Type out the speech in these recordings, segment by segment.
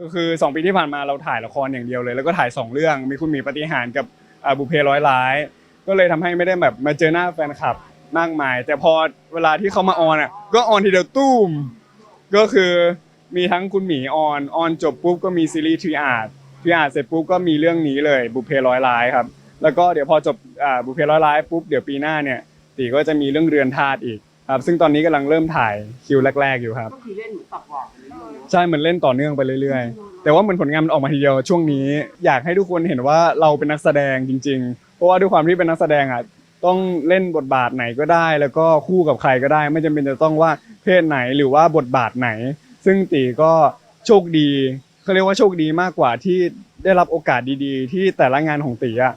ก็คือสองปีที่ผ่านมาเราถ่ายละครอย่างเดียวเลย แล้วก็ถ่ายสองเรื่องมีคุณหมีปฏิหารกับอ่าบุพเพร้อยร้าย ก็เลยทำให้ไม่ได้แบบมาเจอหน้าแฟนคลับมากมาย แต่พอเวลาที่เขามาออนอะก็ออนทีเดียวตุ้มก็คือมีทั้งคุณหมีออนออนจบปุ๊บก็มีซีรีส์ทรีอาร์ตทรีอาร์ตเสร็จปุ๊บก็มีเรื่องนี้เลยบุพเพร้อยร้ายครับแล้วก็เดี๋ยวพอจบอ่าบุพเพร้อยร้ายปุ๊บเดี๋ยวปีหน้าเนี่ยตีก็จะมีเรื่องเรือนธาตุอีก ครับซึ่งตอนนี้กำลังเริ่มถ่ายคิวแรก ๆอยู่ครับ ก็คือเล่นเหมือนตับหวานไปเรื่อยๆเนอะใช่เหมือนเล่นต่อเนื่องไปเรื่อยๆ แต่ว่าเหมือนผลงานมันออกมาทีเดียวช่วงนี้ อยากให้ทุกคนเห็นว่าเราเป็นนักแสดงจริง ๆ เพราะว่าด้วยความที่เป็นนักแสดงอะต้องเล่นบทบาทไหนก็ได้ แล้วก็คู่กับใครก็ได้ ไม่จำเป็นจะต้องว่าเพศไหนหรือว่าบทบาทไหน ซึ่งตีก็โชคดีเขาเรียกว่าโชคดีมากกว่าที่ได้รับโอกาสดีๆ ที่แต่ละงานของตีอะ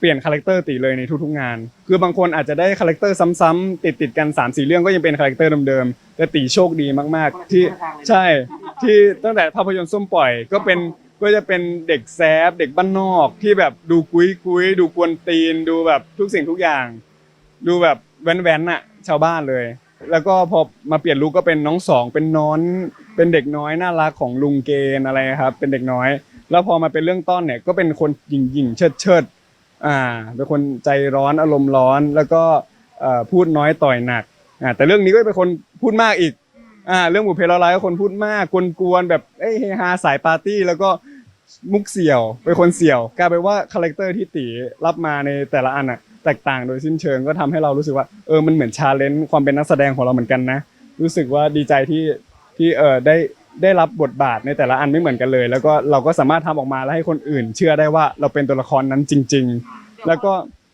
เปลี่ยนคาแรคเตอร์ตีเลยในทุกๆงาน คือบางคนอาจจะได้คาแรคเตอร์ซ้ำๆติดๆกัน3ามสี่เรื่องก็ยังเป็นคาแรคเตอร์เดิมๆแต่ตีโชคดีมากๆ ที่ใช่ที่ตั้งแต่ภาพยนตร์ส้มปล่อยก็เป็นก็จะเป็นเด็กแซฟเด็กบ้านนอกที่แบบดูกุ้ยกุ้ยดูกวนตีน ดูแบบทุกสิ่งทุกอย่าง ดูแบบแว้นๆน่ะชาวบ้านเลย แล้วก็พอมาเปลี่ยนลุคก็เป็นน้องสองเป็นน้อนเป็นเด็กน้อยน่ารักของลุงเกณฑ์อะไรครับ เป็นเด็กน้อย แล้วพอมาเป็นเรื่องต้นเนี่ยก็เป็นคนหยิ่งหยิ่งๆเชิดเชิดๆ อ่าเป็นคนใจร้อนอารมณ์ร้อน แล้วก็เอ่อพูดน้อยต่อยหนักอ่าแต่เรื่องนี้ก็เป็นคนพูดมากอีกอ่าเรื่องบุพเพลร้ายก็คนพูดมากกวนๆแบบเอ้ยเฮฮาสายปาร์ตี้ แล้วก็มุกเสี่ยวเป็นคนเสี่ยวกลายเป็นว่าคาแรคเตอร์ที่ตีรับมาในแต่ละอันอะแตกต่างโดยสิ้นเชิงก็ทำให้เรารู้สึกว่าเออมันเหมือนชาเลนจ์ความเป็นนักแสดงของเราเหมือนกันนะ รู้สึกว่าดีใจที่ที่เออได้ ได้รับบทบาทในแต่ละอันไม่เหมือนกันเลย แล้วก็เราก็สามารถทำออกมาแล้วให้คนอื่น เชื่อได้ว่าเราเป็นตัวละครนั้นจริง ๆ แล้วก็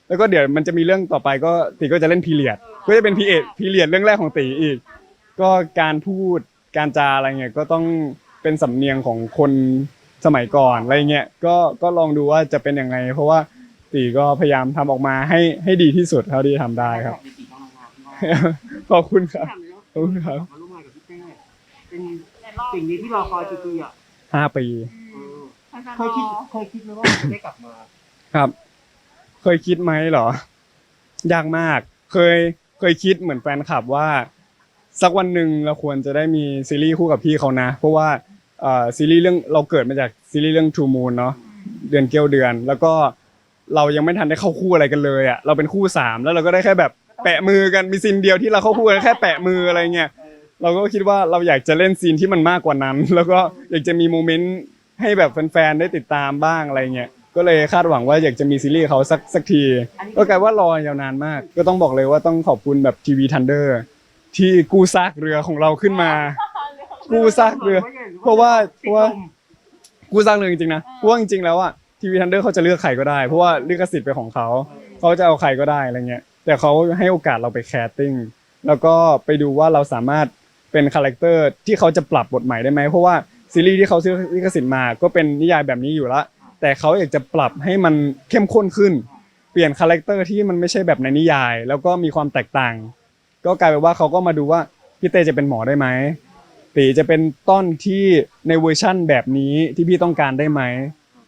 แล้วก็เดี๋ยวมันจะมีเรื่องต่อไปก็ตีก็จะเล่นพีเรียดก็จะเป็นพีเอพีเรียดเรื่องแรกของตีอีก ก็การพูดการจาอะไรเงี้ยก็ต้องเป็นสำเนียงของคนสมัยก่อนอะไรเงี้ยก็ก็ลองดูว่าจะเป็นยังไง เพราะว่าตีก็พยายามทำออกมาให้ให้ดีที่สุดเท่าที่ทำได้ครับในปีต้องทำงานที่ว่าขอบคุณครับถามเลยเนาะขอบคุณครับ มาร่วมงานกับพี่เต้เป็นสิ่งนี้ที่รอคอยกี่ปีอะห้าปีเออเคเคยยคิคิดดเคยคิดไหมว่าจะได้กลับมา ครับ เคยคิดไหมเหรอ ยากมาก เคย เคยคิดเหมือนแฟนคลับว่า สักวันหนึ่งเราควรจะได้มีซีรีส์คู่กับพี่เขานะ เพราะว่าเอ่อซีรีส์เรื่องเราเกิดมาจากซีรีส์เรื่อง True Moon เนาะ เดือนเกี้ยวเดือน แล้วก็เรายังไม่ทันได้เข้าคู่อะไรกันเลยอะ เราเป็นคู่สามแล้วเราก็ได้แค่แบบแปะมือกัน มีซีนเดียวที่เราเข้าคู่กันแค่แปะมืออะไรเงี้ย เราก็คิดว่าเราอยากจะเล่นซีนที่มันมากกว่านั้น แล้วก็อยากจะมีโมเมนต์ให้แบบแฟนๆได้ติดตามบ้างอะไรเงี้ยก็เลยคาดหวังว่าอยากจะมีซีรีส์เขาสักสักที ก็กลายว่ารอยาวนานมาก ก็ต้องบอกเลยว่าต้องขอบคุณแบบทีวีทันเดอร์ที่กู้ซากเรือของเราขึ้นมา กู้ซากเรือ เพราะว่าเพราะว่ากู้ซากเรือจริงๆนะเพราะว่าจริงๆแล้วอะทีวีทันเดอร์เขาจะเลือกใครก็ได้เพราะว่าลิขสิทธิ์เป็นของเขาเขาจะเอาใครก็ได้อะไรเงี้ย แต่เขาให้โอกาสเราไปแคสติ้งแล้วก็ไปดูว่าเราสามารถ เป็นคาแรคเตอร์ที่เขาจะปรับบทใหม่ได้ไหมเพราะว่าซีรีส์ที่เขาซื้อลิขสิทธิ์มาก็เป็นนิยายแบบนี้อยู่ละแต่เขาอยากจะปรับให้มันเข้มข้นขึ้น เปลี่ยนคาแรคเตอร์ที่มันไม่ใช่แบบในนิยาย แล้วก็มีความแตกต่าง ก็กลายเป็นว่าเขาก็มาดูว่าพี่เต้จะเป็นหมอได้ไหมตีจะเป็นต้นที่ในเวอร์ชั่นแบบนี้ที่พี่ต้องการได้ไหม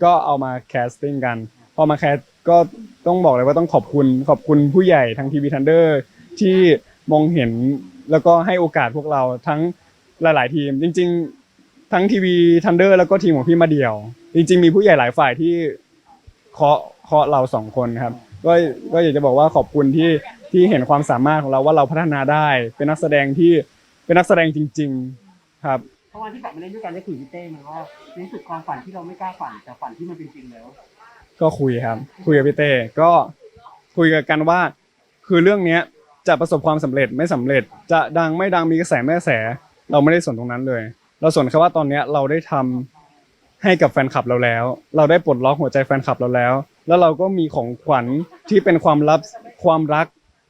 ก็เอามาแคสติ้งกันพอมาแคสก็ต้องบอกเลยว่าต้องขอบคุณขอบคุณผู้ใหญ่ทางทีวีทันเดอร์ที่มองเห็น แล้วก็ให้โอกาสพวกเราทั้งหลาย ๆ ทีม จริง ๆ ทั้งทีวีทันเดอร์แล้วก็ทีมของพี่มาเดี่ยว จริง ๆ มีผู้ใหญ่หลายฝ่ายที่เคาะเคาะเราสองคนครับก็ก็อยากจะบอกว่าขอบคุณที่ที่เห็นความสามารถของเราว่าเราพัฒนาได้ เป็นนักแสดงที่เป็นนักแสดงจริง ๆ ครับ เพราะวันที่กลับมาเล่นด้วยกันได้คุยกับพี่เต้มันว่าในที่สุดความฝันที่เราไม่กล้าฝันแต่ฝันที่มันเป็นจริงแล้ว ก็คุยครับ คุยกับพี่เต้ก็คุยกันว่า คือเรื่องเนี้ย จะประสบความสำเร็จไม่สำเร็จ จะดังไม่ดังมีกระแสไม่กระแส เราไม่ได้สนตรงนั้นเลย เราสนแค่ว่าตอนเนี้ยเราได้ทำให้กับแฟนคลับเราแล้ว เราได้ปลดล็อกหัวใจแฟนคลับเราแล้ว แล้วเราก็มีของขวัญที่เป็นความลับความรัก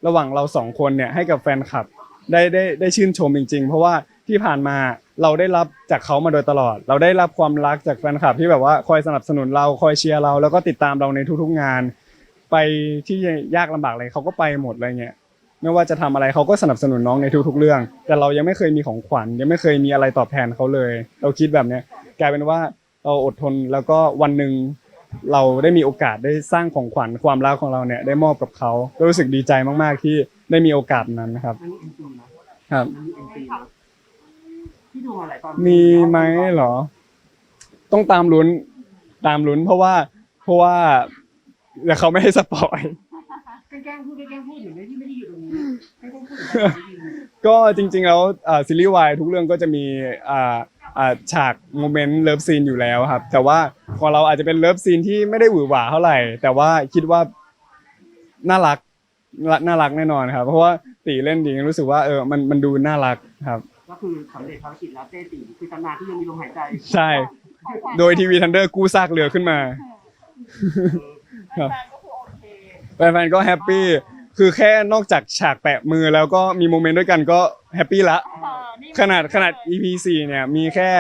ระหว่างเราสองคนเนี่ยให้กับแฟนคลับได้ได้ได้ชื่นชมจริง ๆ เพราะว่าที่ผ่านมาเราได้รับจากเขามาโดยตลอด เราได้รับความรักจากแฟนคลับที่แบบว่าคอยสนับสนุนเราคอยเชียร์เรา แล้วก็ติดตามเราในทุกๆงาน ไปที่ยากลำบากอะไรเขาก็ไปหมดอะไรเงี้ย ไม่ว่าจะทำอะไรเขาก็สนับสนุนน้องในทุกๆเรื่อง แต่เรายังไม่เคยมีของขวัญยังไม่เคยมีอะไรตอบแทนเขาเลย เราคิดแบบเนี้ยกลายเป็นว่าเราอดทนแล้วก็วันหนึ่งเราได้มีโอกาสได้สร้างของขวัญความรักของเราเนี่ยได้มอบกับเขาก็รู้สึกดีใจมากๆที่ได้มีโอกาสนั้นนะครับครับมีไหมเหรอ ต้องตามลุ้นตามลุ้นเพราะว่าเพราะว่าเดี๋ยวเขาไม่ให้สปอย แกล้งพูดแกล้งพูดอยู่ไม่ที่ไม่ได้อยู่ตรงนี้แกล้งพูดอยู่ไม่ได้ยินก็จริงๆแล้วอ่าซีรีส์วายทุกเรื่องก็จะมีอ่าอ่าฉากโมเมนต์เลิฟซีนอยู่แล้วครับ แต่ว่าของเราอาจจะเป็นเลิฟซีนที่ไม่ได้หวือหวาเท่าไหร่ แต่ว่าคิดว่าน่ารักน่ารักแน่นอนครับ เพราะว่าตีเล่นดีรู้สึกว่าเออมันมันดูน่ารักครับ ก็คือสำเร็จภารกิจแล้วเต้ตีคือตำนานที่ยังมีลมหายใจใช่ โดยทีวีทันเดอร์กู้ซากเรือขึ้นมาครับแฟนก็คือโอเค แฟนๆก็แฮปปี้คือแค่นอกจากฉากแปะมือแล้วก็มีโมเมนต์ด้วยกันก็แฮปปี้ละเออนี่ขนาดขนาด EP 4เนี่ยมีแค่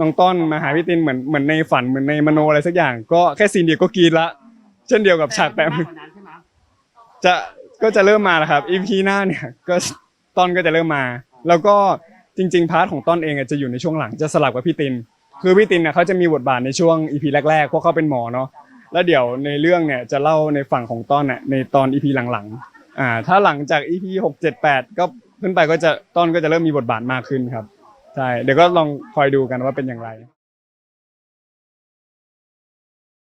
น้องต้นมาหาพี่ตินเหมือนเหมือนในฝันเหมือนในมโนอะไรสักอย่าง ก็แค่ซีนเดียวก็กรีดละ เช่นเดียวกับฉากแปะมือมกกว่านั้นใช่ไหมจะก็จะเริ่มมาแล้วครับ EP หน้าเนี่ยก็ต้นก็จะเริ่มมา แล้วก็จริง ๆ พาร์ทของต้นเองอะจะอยู่ในช่วงหลังจะสลับกับพี่ติน คือพี่ตินเนี่ยเขาจะมีบทบาทในช่วง EP แรกๆเพราะเขาเป็นหมอเนาะ แล้วเดี๋ยวในเรื่องเนี่ยจะเล่าในฝั่งของต้นเนี่ยในตอนอีพีหลังๆอ่าถ้าหลังจากอีพีหกเจ็ดแปดก็ขึ้นไปก็จะต้นก็จะเริ่มมีบทบาทมากขึ้นครับใช่เดี๋ยวก็ลองคอยดูกันว่าเป็นอย่างไร